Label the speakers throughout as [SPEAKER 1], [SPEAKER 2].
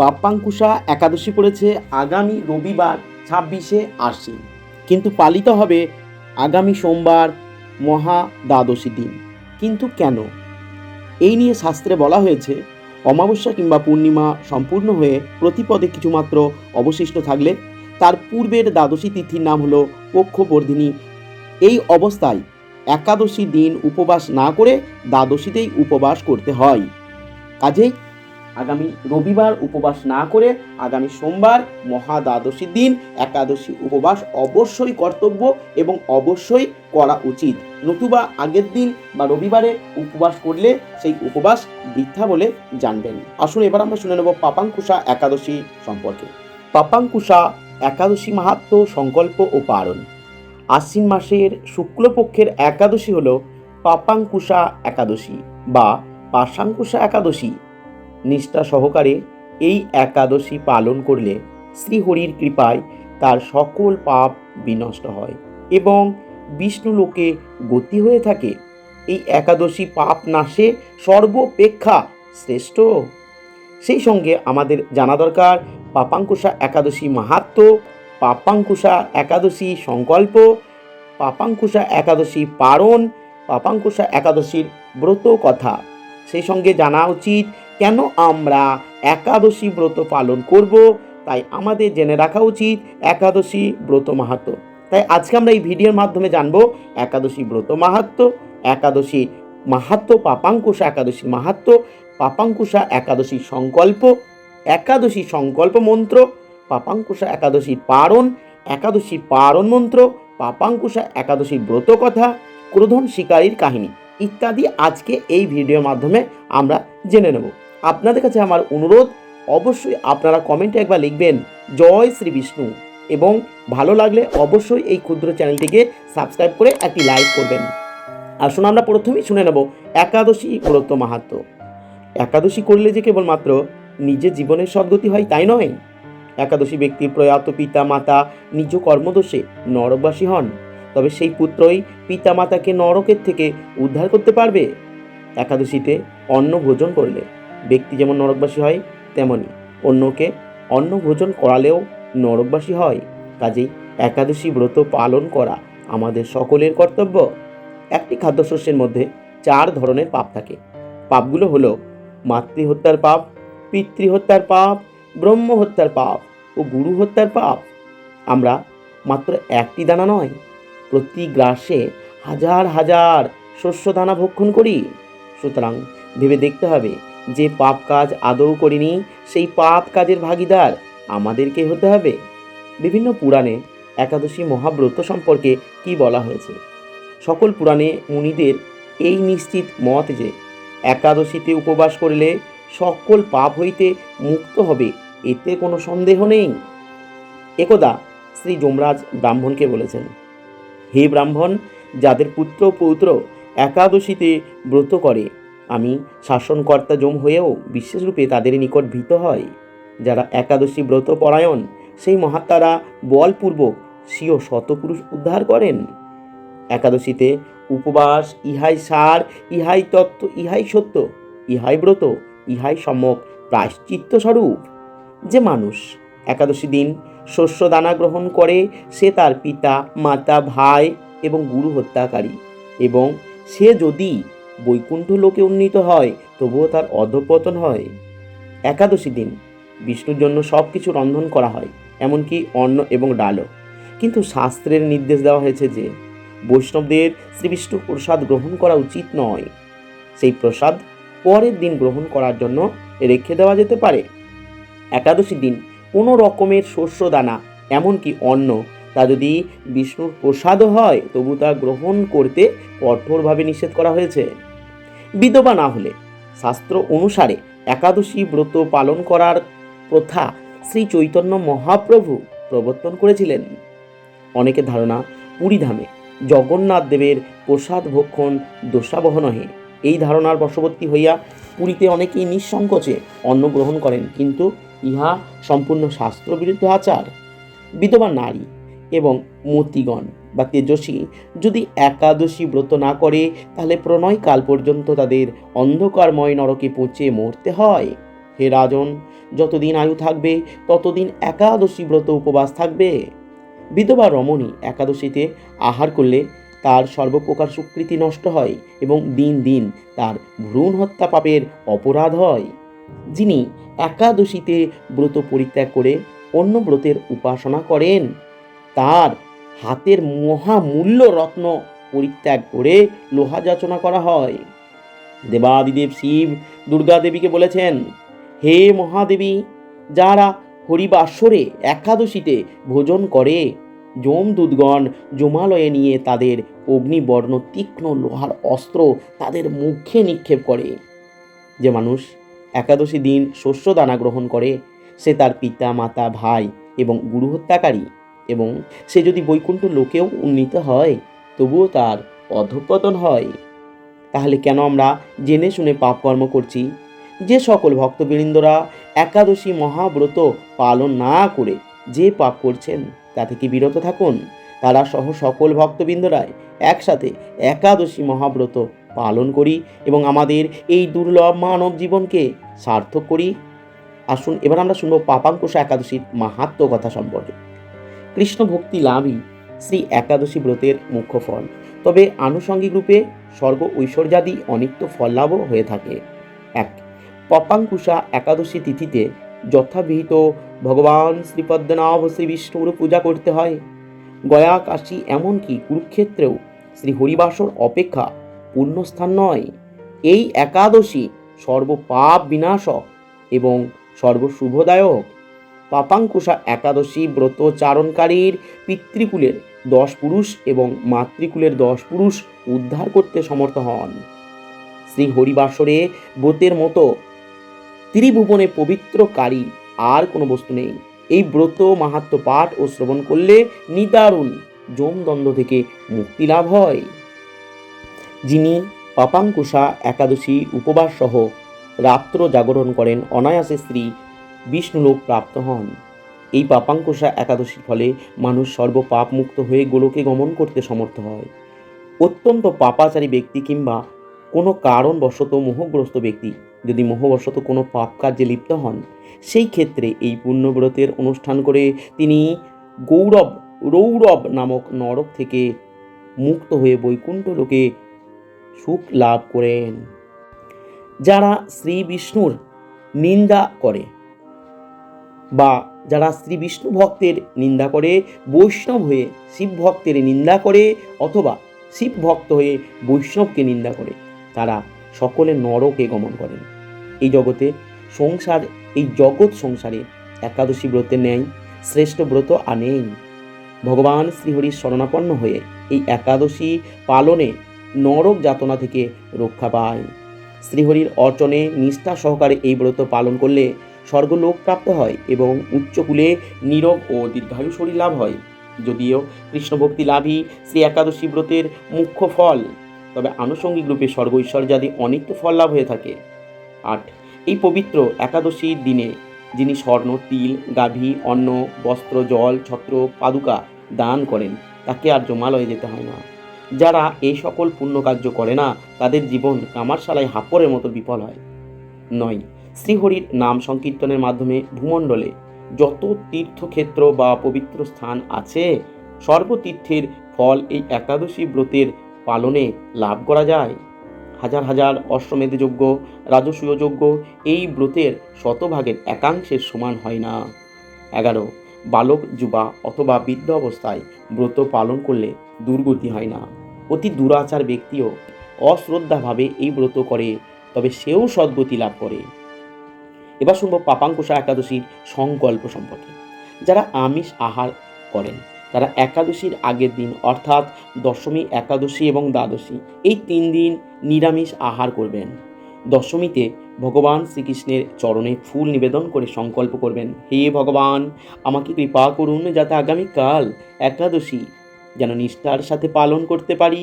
[SPEAKER 1] পাপ্পাঙ্কুশা একাদশী পড়েছে আগামী রবিবার ছাব্বিশে আশ্বিন কিন্তু পালিত হবে আগামী সোমবার মহা দ্বাদশী দিন কিন্তু কেন এই নিয়ে শাস্ত্রে বলা হয়েছে অমাবস্যা কিংবা পূর্ণিমা সম্পূর্ণ হয়ে প্রতিপদে কিছুমাত্র অবশিষ্ট থাকলে তার পূর্বের দ্বাদশী তিথির নাম হলো পক্ষবর্ধিনী এই অবস্থায় একাদশী দিন উপবাস না করে দ্বাদশীতেই উপবাস করতে হয় কাজেই আগামী রবিবার উপবাস না করে আগামী সোমবার মহা দ্বাদশীর দিন একাদশী উপবাস অবশ্যই কর্তব্য এবং অবশ্যই করা উচিত নতুবা আগের দিন বা রবিবারে উপবাস করলে সেই উপবাস বৃদ্ধা বলে জানবেন আসুন এবার আমরা শুনে নেব পাপাঙ্কুশা একাদশী সম্পর্কে পাপাঙ্কুশা একাদশী মাহাত্ম সংকল্প ও পারণ আশ্বিন মাসের শুক্লপক্ষের একাদশী হল পাপাঙ্কুশা একাদশী বা পাশাঙ্কুশা একাদশী নিষ্ঠা সহকারে এই একাদশী পালন করলে শ্রীহরির কৃপায় তার সকল পাপ বিনষ্ট হয় এবং বিষ্ণুলোকে গতি হয়ে থাকে এই একাদশী পাপ নাশে সর্বপেক্ষা শ্রেষ্ঠ সেই সঙ্গে আমাদের জানা দরকার পাপাঙ্কুশা একাদশী মাহাত্ম পাপাঙ্কুশা একাদশী সংকল্প পাপাঙ্কুশা একাদশী পারণ পাপাঙ্কুশা একাদশীর ব্রত কথা সেই সঙ্গে জানা উচিত কেন আমরা একাদশী ব্রত পালন করব তাই আমাদের জেনে রাখা উচিত একাদশী ব্রত মাহাত্ম তাই আজকে আমরা এই ভিডিওর মাধ্যমে জানবো একাদশী ব্রত মাহাত্ম একাদশী মাহাত্ম পাপাঙ্কুশা একাদশী মাহাত্ম পাপাঙ্কুশা একাদশী সংকল্প একাদশী সংকল্প মন্ত্র পাপাঙ্কুশা একাদশী পারণ একাদশী পারণ মন্ত্র পাপাঙ্কুশা একাদশী ব্রত কথা ক্রোধন শিকারীর কাহিনী ইত্যাদি আজকে এই ভিডিওর মাধ্যমে আমরা জেনে নেব আপনাদের কাছে আমার অনুরোধ অবশ্যই আপনারা কমেন্টে একবার লিখবেন জয় শ্রী বিষ্ণু এবং ভালো লাগলে অবশ্যই এই ক্ষুদ্র চ্যানেলটিকে সাবস্ক্রাইব করে একটি লাইক করবেন আসুন আমরা প্রথমেই শুনে নেব একাদশী ব্রত মাহাত্ম একাদশী করলে যে কেবলমাত্র নিজের জীবনের সদ্গতি হয় তাই নয় একাদশী ব্যক্তি প্রয়াত পিতা মাতা নিজ কর্মদোষে নরকবাসী হন তবে সেই পুত্রই পিতা মাতাকে নরকের থেকে উদ্ধার করতে পারবে একাদশীতে অন্ন ভোজন করলে ব্যক্তি যেমন নরকবাসী হয় তেমনি অন্যকে অন্ন ভোজন করালেও নরকবাসী হয় কাজেই একাদশী ব্রত পালন করা আমাদের সকলের কর্তব্য একটি খাদ্যশস্যের মধ্যে চার ধরনের পাপ থাকে পাপগুলো হলো মাতৃহত্যার পাপ পিতৃহত্যার পাপ ব্রহ্ম হত্যার পাপ ও গুরু হত্যার পাপ আমরা মাত্র একটি দানা নয় প্রতি গ্রাসে হাজার হাজার শস্য দানা ভক্ষণ করি সুতরাং ভেবে দেখতে হবে যে পাপ কাজ আদৌ করিনি সেই পাপ কাজের ভাগিদার আমাদেরকে হতে হবে বিভিন্ন পুরাণে একাদশী মহাব্রত সম্পর্কে কি বলা হয়েছে সকল পুরাণে মুনিদের এই নিশ্চিত মত যে একাদশীতে উপবাস করলে সকল পাপ হইতে মুক্ত হবে এতে কোনো সন্দেহ নেই একদা শ্রী যমরাজ ব্রাহ্মণকে বলেছেন হে ব্রাহ্মণ যাদের পুত্র পৌত্র একাদশীতে ব্রত করে আমি শাসনকর্তা জম হয়েও বিশেষরূপে তাদের নিকট ভীত হয় যারা একাদশী ব্রত পরায়ণ সেই মহাত্মারা বলপূর্বক স্বীয় শতপুরুষ উদ্ধার করেন একাদশীতে উপবাস ইহাই সার ইহাই তত্ত্ব ইহাই সত্য ইহাই ব্রত ইহাই সম্যক প্রায়শ্চিত্ত স্বরূপ যে মানুষ একাদশী দিন শস্য দানা গ্রহণ করে সে তার পিতা মাতা ভাই এবং গুরু হত্যাকারী এবং সে যদি বৈকুণ্ঠ লোকে উন্নীত হয় তবুও তার অধপতন হয় একাদশী দিন বিষ্ণুর জন্য সব কিছু রন্ধন করা হয় এমনকি অন্ন এবং ডালও কিন্তু শাস্ত্রের নির্দেশ দেওয়া হয়েছে যে বৈষ্ণবদের শ্রীবিষ্ণু প্রসাদ গ্রহণ করা উচিত নয় সেই প্রসাদ পরের দিন গ্রহণ করার জন্য রেখে দেওয়া যেতে পারে একাদশী দিন কোনো রকমের শস্য দানা এমনকি অন্ন তা যদি বিষ্ণুর প্রসাদও হয় তবু তা গ্রহণ করতে কঠোরভাবে নিষেধ করা হয়েছে বিধবা না হলে শাস্ত্র অনুসারে একাদশী ব্রত পালন করার প্রথা শ্রী চৈতন্য মহাপ্রভু প্রবর্তন করেছিলেন অনেকে ধারণা পুরীধামে জগন্নাথ দেবের প্রসাদ ভক্ষণ দোষাবহনহে এই ধারণার বশবর্তী হইয়া পুরীতে অনেকেই নিঃসংকোচে অন্ন গ্রহণ করেন কিন্তু ইহা সম্পূর্ণ শাস্ত্রবিরুদ্ধ আচার বিধবা নারী এবং মতিগণ বা তেজস্বী যদি একাদশী ব্রত না করে তাহলে প্রণয়কাল পর্যন্ত তাদের অন্ধকারময় নরকে পচে মরতে হয় হে রাজন যতদিন আয়ু থাকবে ততদিন একাদশী ব্রত উপবাস থাকবে বিধবা রমণী একাদশীতে আহার করলে তার সর্বপ্রকার স্বীকৃতি নষ্ট হয় এবং দিন দিন তার ভ্রূণ হত্যা পাপের অপরাধ হয় যিনি একাদশীতে ব্রত পরিত্যাগ করে অন্য ব্রতের উপাসনা করেন তার হাতের মহামূল্য রত্ন পরিত্যাগ করে লোহা যাচনা করা হয় দেবাদিদেব শিব দুর্গা দেবীকে বলেছেন হে মহাদেবী যারা হরিবাসরে একাদশীতে ভোজন করে যম দুধগণ জমালয়ে নিয়ে তাদের অগ্নিবর্ণ তীক্ষ্ণ লোহার অস্ত্র তাদের মুখে নিক্ষেপ করে যে মানুষ একাদশী দিন শস্য দানা গ্রহণ করে সে তার পিতা মাতা ভাই এবং গুরু হত্যাকারী এবং সে যদি বৈকুণ্ঠ লোকেও উন্নীত হয় তবুও তার অধঃপতন হয় তাহলে কেন আমরা জেনে শুনে পাপকর্ম করছি যে সকল ভক্তবৃন্দরা একাদশী মহাব্রত পালন না করে যে পাপ করছেন তা থেকে বিরত থাকুন তারা সহ সকল ভক্তবৃন্দরাই একসাথে একাদশী মহাব্রত পালন করি এবং আমাদের এই দুর্লভ মানব জীবনকে সার্থক করি আসুন এবার আমরা শুনব পাপাঙ্কুশ একাদশীর মাহাত্ম কথা সম্পর্কে কৃষ্ণ ভক্তি লাভই শ্রী একাদশী ব্রতের মুখ্য ফল তবে আনুষঙ্গিক রূপে স্বর্গ ঐশ্বর্যাদি অনিত্য ফল লাভও হয়ে থাকে এক পপাঙ্কুষা একাদশী তিথিতে যথাবিহিত ভগবান শ্রীপদ্মনাভ শ্রী বিষ্ণুর পূজা করতে হয় গয়া কাশী এমনকি কুরুক্ষেত্রেও শ্রী হরিবাসর অপেক্ষা পূর্ণস্থান নয় এই একাদশী সর্বপাপ বিনাশক এবং সর্বশুভদায়ক পাপাঙ্কুশা একাদশী ব্রত চারণকারীর পিতৃকুলের দশ পুরুষ এবং মাতৃকুলের দশ পুরুষ উদ্ধার করতে সমর্থ হন শ্রী হরিবাসরে ব্রতের মতো ত্রিভুবনে পবিত্রকারী আর কোনো বস্তু নেই এই ব্রত মাহাত্ম পাঠ ও শ্রবণ করলে নিদারুণ যমদ্বন্দ্ব থেকে মুক্তি লাভ হয় যিনি পাপাঙ্কুশা একাদশী উপবাস সহ রাত্র জাগরণ করেন অনায়াসে স্ত্রী বিষ্ণুলোক প্রাপ্ত হন এই পাপাঙ্কুশা একাদশীর ফলে মানুষ সর্বপাপ মুক্ত হয়ে গোলকে গমন করতে সমর্থ হয় অত্যন্ত পাপাচারী ব্যক্তি কিংবা কোনো কারণবশত মোহগ্রস্ত ব্যক্তি যদি মোহবশত কোনো পাপ কার্যে লিপ্ত হন সেই ক্ষেত্রে এই পুণ্যব্রতের অনুষ্ঠান করে তিনি গৌরব রৌরব নামক নরক থেকে মুক্ত হয়ে বৈকুণ্ঠ লোকে সুখ লাভ করেন যারা শ্রী বিষ্ণুর নিন্দা করে বা যারা শ্রী বিষ্ণু ভক্তের নিন্দা করে বৈষ্ণব হয়ে শিব ভক্তের নিন্দা করে অথবা শিব ভক্ত হয়ে বৈষ্ণবকে নিন্দা করে তারা সকলে নরকে গমন করেন এই জগতে সংসার এই জগৎ সংসারে একাদশী ব্রতের ন্যায় শ্রেষ্ঠ ব্রত আনেই ভগবান শ্রীহরির শরণাপন্ন হয়ে এই একাদশী পালনে নরক যাতনা থেকে রক্ষা পায় শ্রীহরির অর্চনে নিষ্ঠা সহকারে এই ব্রত পালন করলে স্বর্গলোক প্রাপ্ত হয় এবং উচ্চকুলে নীরব ও দীর্ঘায়ু শরীর লাভ হয় যদিও কৃষ্ণভক্তি লাভই শ্রী একাদশী ব্রতের মুখ্য ফল তবে আনুষঙ্গিক রূপে স্বর্গ ঐশ্বর্যাদি অনেক ফল লাভ হয়ে থাকে আট এই পবিত্র একাদশীর দিনে যিনি স্বর্ণ তিল গাভী অন্ন বস্ত্র জল ছত্র পাদুকা দান করেন তাকে আর জমালয়ে যেতে হয় না যারা এই সকল কার্য করে না তাদের জীবন কামারশালায় হাপড়ের মতো বিফল হয় নয় শ্রীহরির নাম সংকীর্তনের মাধ্যমে ভূমণ্ডলে যত তীর্থক্ষেত্র বা পবিত্র স্থান আছে সর্বতীর্থের ফল এই একাদশী ব্রতের পালনে লাভ করা যায় হাজার হাজার অশ্বমেধযোগ্য রাজসূয়যোগ্য এই ব্রতের শতভাগের একাংশের সমান হয় না এগারো বালক যুবা অথবা বৃদ্ধ অবস্থায় ব্রত পালন করলে দুর্গতি হয় না অতি দুরাচার ব্যক্তিও অশ্রদ্ধাভাবে এই ব্রত করে তবে সেও সদ্গতি লাভ করে এবার শুনব পাপাঙ্কুশা একাদশীর সংকল্প সম্পর্কে যারা আমিষ আহার করেন তারা একাদশীর আগের দিন অর্থাৎ দশমী একাদশী এবং দ্বাদশী এই তিন দিন নিরামিষ আহার করবেন দশমীতে ভগবান শ্রীকৃষ্ণের চরণে ফুল নিবেদন করে সংকল্প করবেন হে ভগবান আমাকে কৃপা করুন যাতে আগামীকাল একাদশী যেন নিষ্ঠার সাথে পালন করতে পারি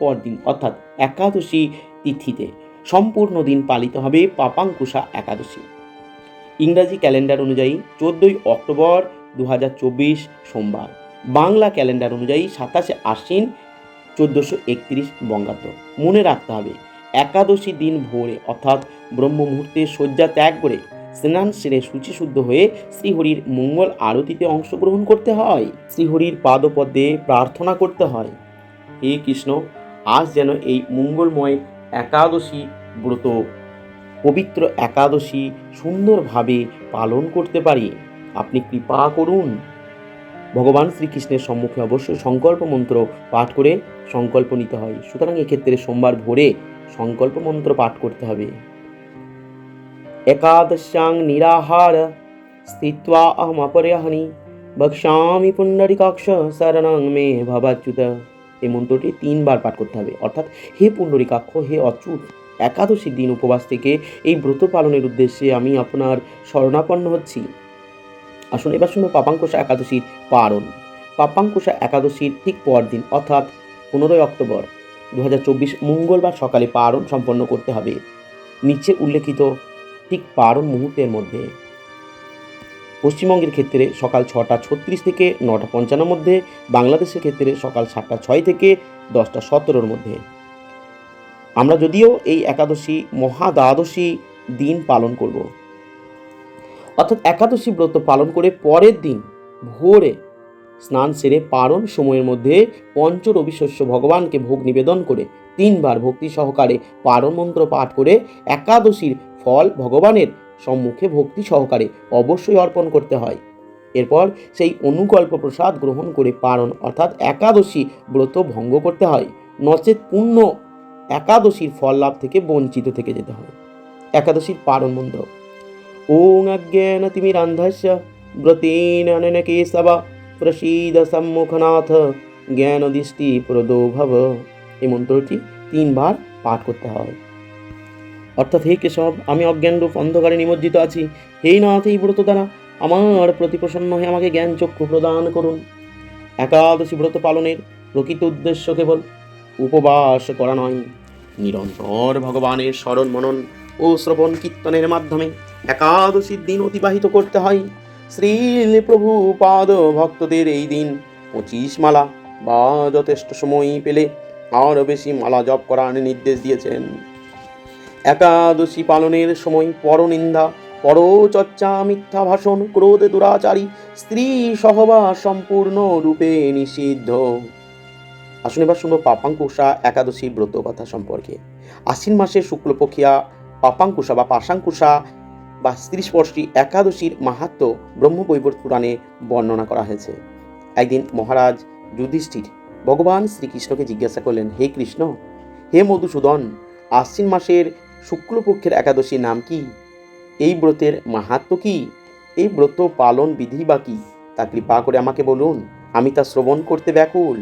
[SPEAKER 1] পরদিন অর্থাৎ একাদশী তিথিতে সম্পূর্ণ দিন পালিত হবে পাপাঙ্কুশা একাদশী ইংরাজি ক্যালেন্ডার অনুযায়ী চোদ্দোই অক্টোবর দু সোমবার বাংলা ক্যালেন্ডার অনুযায়ী সাতাশে আশ্বিন চোদ্দোশো একত্রিশ বঙ্গাব্দ মনে রাখতে হবে একাদশী দিন ভোরে অর্থাৎ ব্রহ্ম মুহূর্তে শয্যা ত্যাগ করে স্নান সেরে শুচিশুদ্ধ হয়ে শ্রীহরির মঙ্গল আরতিতে অংশগ্রহণ করতে হয় শ্রীহরির পাদপদে প্রার্থনা করতে হয় হে কৃষ্ণ আজ যেন এই মঙ্গলময় একাদশী ব্রত পবিত্র একাদশী সুন্দরভাবে পালন করতে পারি আপনি কৃপা করুন ভগবান শ্রীকৃষ্ণের সম্মুখে অবশ্যই সংকল্প মন্ত্র পাঠ করে সংকল্প নিতে হয় সুতরাং এক্ষেত্রে সোমবার ভোরে সংকল্প মন্ত্র পাঠ করতে হবে একাদশ্যাং নিরাহার স্থিত্বা আহম অপরেহানি বক্সামি পুণ্ডরিকাক্ষ শরণং মে ভবাচ্যুত এই মন্ত্রটি তিনবার পাঠ করতে হবে অর্থাৎ হে পুণ্ডরিকাক্ষ হে অচ্যুত একাদশীর দিন উপবাস থেকে এই ব্রত পালনের উদ্দেশ্যে আমি আপনার শরণাপন্ন হচ্ছি আসুন এবার শুনো পাপাঙ্কুশা একাদশীর পারণ পাপাঙ্কুশা একাদশীর ঠিক পরদিন অর্থাৎ পনেরোই অক্টোবর দু মঙ্গলবার সকালে পারণ সম্পন্ন করতে হবে নিচে উল্লেখিত ঠিক পারণ মুহূর্তের মধ্যে পশ্চিমবঙ্গের ক্ষেত্রে সকাল ছটা ছত্রিশ থেকে নটা পঞ্চান্নর মধ্যে বাংলাদেশের ক্ষেত্রে সকাল সাতটা ছয় থেকে দশটা সতেরোর মধ্যে আমরা যদিও এই একাদশী মহা দ্বাদশী দিন পালন করব অর্থাৎ একাদশী ব্রত পালন করে পরের দিন ভোরে স্নান সেরে পারণ সময়ের মধ্যে পঞ্চরবি শস্য ভগবানকে ভোগ নিবেদন করে তিনবার ভক্তি সহকারে পারণ মন্ত্র পাঠ করে একাদশীর ফল ভগবানের সম্মুখে ভক্তি সহকারে অবশ্যই অর্পণ করতে হয় এরপর সেই অনুকল্প প্রসাদ গ্রহণ করে পারণ অর্থাৎ একাদশী ব্রত ভঙ্গ করতে হয় নচেত পূর্ণ একাদশীর ফল লাভ থেকে বঞ্চিত থেকে যেতে হবে একাদশীর পারণ মন্ত্র ওং অজ্ঞান তিমি রান্ধাস্য ব্রতেন অনেন কেশবা প্রসীদ সম্মুখনাথ জ্ঞান দৃষ্টি প্রদো ভব এই মন্ত্রটি তিনবার পাঠ করতে হয় অর্থাৎ হে কেশব আমি অজ্ঞান রূপ অন্ধকারে নিমজ্জিত আছি হে নাথ এই ব্রত দ্বারা আমার প্রতি প্রসন্ন হয়ে আমাকে জ্ঞান চক্ষু প্রদান করুন একাদশী ব্রত পালনের প্রকৃত উদ্দেশ্য কেবল উপবাস করা নয় নিরন্তর ভগবানের স্মরণ মনন ও শ্রবণ কীর্তনের মাধ্যমে একাদশীর দিন অতিবাহিত করতে হয় শ্রী প্রভু পাদ ভক্তদের এই দিন পঁচিশ মালা বা যথেষ্ট সময় পেলে আরও বেশি মালা জপ করার নির্দেশ দিয়েছেন একাদশী পালনের সময় পরনিন্দা পরচর্চা মিথ্যা ভাষণ ক্রোধ দুরাচারী স্ত্রী সহবাস সম্পূর্ণরূপে নিষিদ্ধ আসুন এবার শুনবো পাপাঙ্কুষা একাদশী ব্রত কথা সম্পর্কে আশ্বিন মাসে শুক্লপক্ষিয়া পাপাঙ্কুষা বা পাশাঙ্কুষা বা স্ত্রীস্পর্শী একাদশীর মাহাত্ম ব্রহ্মবৈবর পুরাণে বর্ণনা করা হয়েছে একদিন মহারাজ যুধিষ্ঠির ভগবান শ্রীকৃষ্ণকে জিজ্ঞাসা করলেন হে কৃষ্ণ হে মধুসূদন আশ্বিন মাসের শুক্লপক্ষের একাদশীর নাম কি এই ব্রতের মাহাত্ম কি এই ব্রত পালন বিধি বা কি তা কৃপা করে আমাকে বলুন আমি তা শ্রবণ করতে ব্যাকুল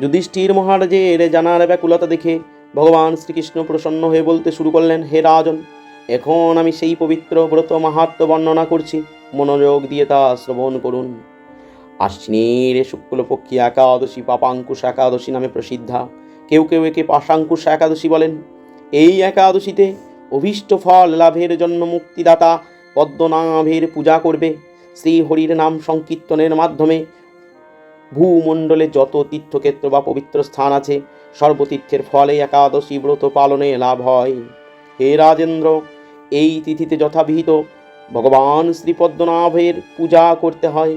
[SPEAKER 1] যুধিষ্ঠির মহারাজে জানা জানার ব্যাকুলতা দেখে ভগবান শ্রীকৃষ্ণ প্রসন্ন হয়ে বলতে শুরু করলেন হে রাজন এখন আমি সেই পবিত্র ব্রত মাহাত্ম বর্ণনা করছি মনোযোগ দিয়ে তা শ্রবণ করুন আশ্বিনীর শুক্লপক্ষী একাদশী পাপাঙ্কুশ একাদশী নামে প্রসিদ্ধা কেউ কেউ একে পাশাঙ্কুশ একাদশী বলেন এই একাদশীতে অভীষ্ট ফল লাভের জন্য মুক্তিদাতা পদ্মনাভের পূজা করবে শ্রীহরির নাম সংকীর্তনের মাধ্যমে ভূমণ্ডলে যত তীর্থক্ষেত্র বা পবিত্র স্থান আছে সর্বতীর্থের ফলে একাদশী ব্রত পালনে লাভ হয় হে রাজেন্দ্র এই তিথিতে যথাবিহিত ভগবান শ্রীপদ্মনাভের পূজা করতে হয়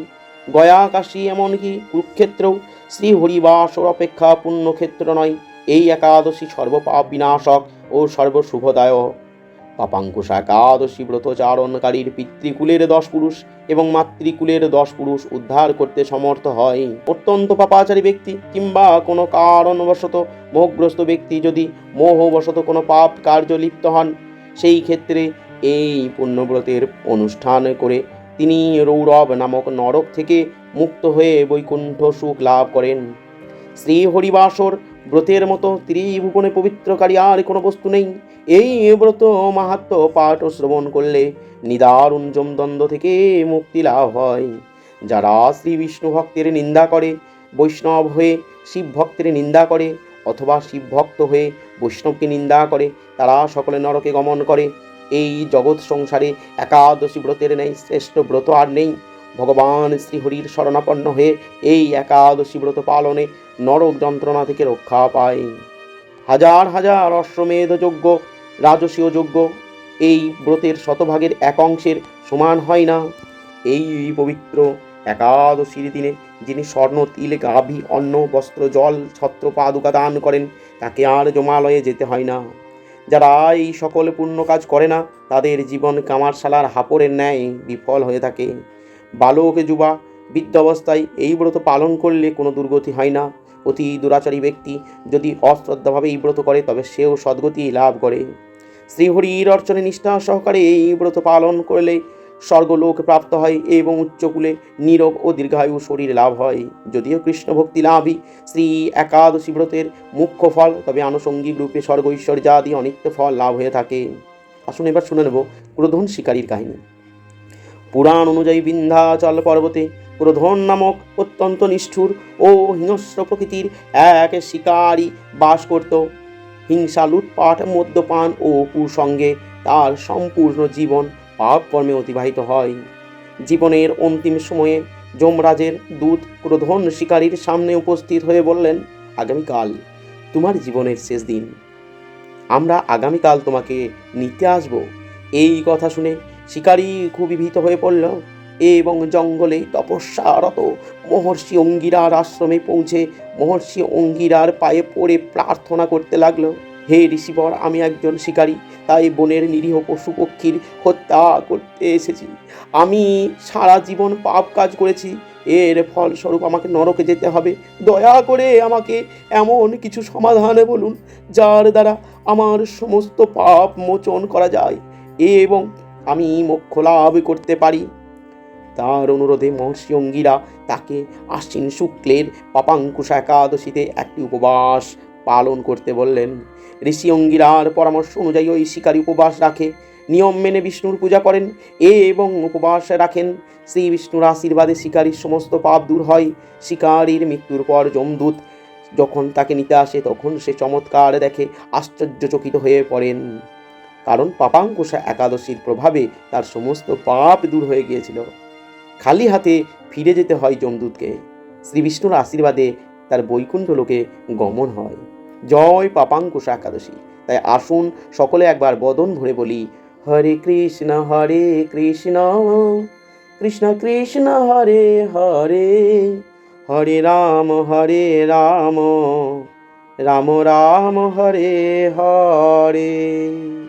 [SPEAKER 1] গয়া কাশী এমনকি কুরুক্ষেত্রেও শ্রী হরিবাস অপেক্ষা পুণ্যক্ষেত্র নয় এই একাদশী সর্বপাপ বিনাশক ও সর্বশুভদায়ক পাপাঙ্কুশ একাদশী ব্রত চারণকারীর পিতৃকুলের দশ পুরুষ এবং মাতৃকুলের দশ পুরুষ উদ্ধার করতে সমর্থ হয় অত্যন্ত পাপাচারী ব্যক্তি কিংবা কোনো কারণবশত মোহগ্রস্ত ব্যক্তি যদি মোহবশত কোনো পাপ কার্য লিপ্ত হন সেই ক্ষেত্রে এই পুণ্যব্রতের অনুষ্ঠান করে তিনি রৌরব নামক নরক থেকে মুক্ত হয়ে বৈকুণ্ঠ সুখ লাভ করেন শ্রী হরিবাসর ব্রতের মতো ত্রিভুবনে পবিত্রকারী আর কোনো বস্তু নেই এই ব্রত মাহাত্ম পাঠ ও শ্রবণ করলে নিদারুণ জমদ্বন্দ্ব থেকে মুক্তি লাভ হয় যারা শ্রী বিষ্ণু ভক্তের নিন্দা করে বৈষ্ণব হয়ে শিব ভক্তের নিন্দা করে অথবা শিব ভক্ত হয়ে বৈষ্ণবকে নিন্দা করে তারা সকলে নরকে গমন করে এই জগৎ সংসারে একাদশী ব্রতের নেই শ্রেষ্ঠ ব্রত আর নেই ভগবান শ্রীহরির শরণাপন্ন হয়ে এই একাদশী ব্রত পালনে নরক যন্ত্রণা থেকে রক্ষা পায় হাজার হাজার অশ্বমেধ যজ্ঞ রাজসীয় যজ্ঞ এই ব্রতের শতভাগের এক অংশের সমান হয় না এই পবিত্র একাদশীর দিনে যিনি স্বর্ণ তিল গাভী অন্ন বস্ত্র জল ছত্র পাদুকা দান করেন তাকে আর জমালয়ে যেতে হয় না যারা এই সকল পুণ্য কাজ করে না তাদের জীবন কামারশালার হাপড়ের ন্যায় বিফল হয়ে থাকে বালক যুবা বৃদ্ধাবস্থায় এই ব্রত পালন করলে কোনো দুর্গতি হয় না অতি দুরাচারী ব্যক্তি যদি অশ্রদ্ধাভাবে এই ব্রত করে তবে সেও সদ্গতি লাভ করে শ্রীহরির অর্চনে নিষ্ঠা সহকারে এই ব্রত পালন করলে স্বর্গলোক প্রাপ্ত হয় এবং উচ্চকূলে নীরব ও দীর্ঘায়ু শরীর লাভ হয় যদিও কৃষ্ণ ভক্তি লাভই শ্রী একাদশী ব্রতের মুখ্য ফল তবে আনুষঙ্গিক রূপে স্বর্গ ঐশ্বর্যাদি অনিত্য ফল লাভ হয়ে থাকে আসুন এবার শুনে নেব ক্রোধন শিকারীর কাহিনী পুরাণ অনুযায়ী বিন্ধ্যাচল পর্বতে ক্রোধন নামক অত্যন্ত নিষ্ঠুর ও হিংস্র প্রকৃতির এক শিকারী বাস করত হিংসা লুটপাট মদ্যপান ও কুসঙ্গে তার সম্পূর্ণ জীবন পাপকর্মে অতিবাহিত হয় জীবনের অন্তিম সময়ে যমরাজের দূত ক্রোধন শিকারীর সামনে উপস্থিত হয়ে বললেন আগামীকাল তোমার জীবনের শেষ দিন আমরা আগামীকাল তোমাকে নিতে আসব এই কথা শুনে শিকারী খুবই ভীত হয়ে পড়ল এবং জঙ্গলে তপস্যারত মহর্ষি অঙ্গিরার আশ্রমে পৌঁছে মহর্ষি অঙ্গিরার পায়ে পড়ে প্রার্থনা করতে লাগলো হে ঋষিবর আমি একজন শিকারী তাই বনের নিরীহ পশু পক্ষীর হত্যা করতে এসেছি আমি সারা জীবন পাপ কাজ করেছি এর ফলস্বরূপ আমাকে নরকে যেতে হবে দয়া করে আমাকে এমন কিছু সমাধানে বলুন যার দ্বারা আমার সমস্ত পাপ মোচন করা যায় এবং আমি মুখ লাভ করতে পারি তার অনুরোধে মহর্ষি অঙ্গিরা তাকে আশ্বিন শুক্লের পাপাঙ্কুশ একাদশীতে একটি উপবাস পালন করতে বললেন ঋষি অঙ্গিরার পরামর্শ অনুযায়ী ওই শিকারী উপবাস রাখে নিয়ম মেনে বিষ্ণুর পূজা করেন এ এবং উপবাস রাখেন শ্রী বিষ্ণুর আশীর্বাদে শিকারীর সমস্ত পাপ দূর হয় শিকারীর মৃত্যুর পর যমদূত যখন তাকে নিতে আসে তখন সে চমৎকার দেখে আশ্চর্যচকিত হয়ে পড়েন কারণ পাপাঙ্কুশা একাদশীর প্রভাবে তার সমস্ত পাপ দূর হয়ে গিয়েছিল খালি হাতে ফিরে যেতে হয় যমদূতকে শ্রীবিষ্ণুর আশীর্বাদে তার বৈকুণ্ঠ লোকে গমন হয় জয় পাপাঙ্কুশা একাদশী তাই আসুন সকলে একবার বদন ভরে বলি হরে কৃষ্ণ হরে কৃষ্ণ কৃষ্ণ কৃষ্ণ হরে হরে হরে রাম হরে রাম রাম রাম হরে হরে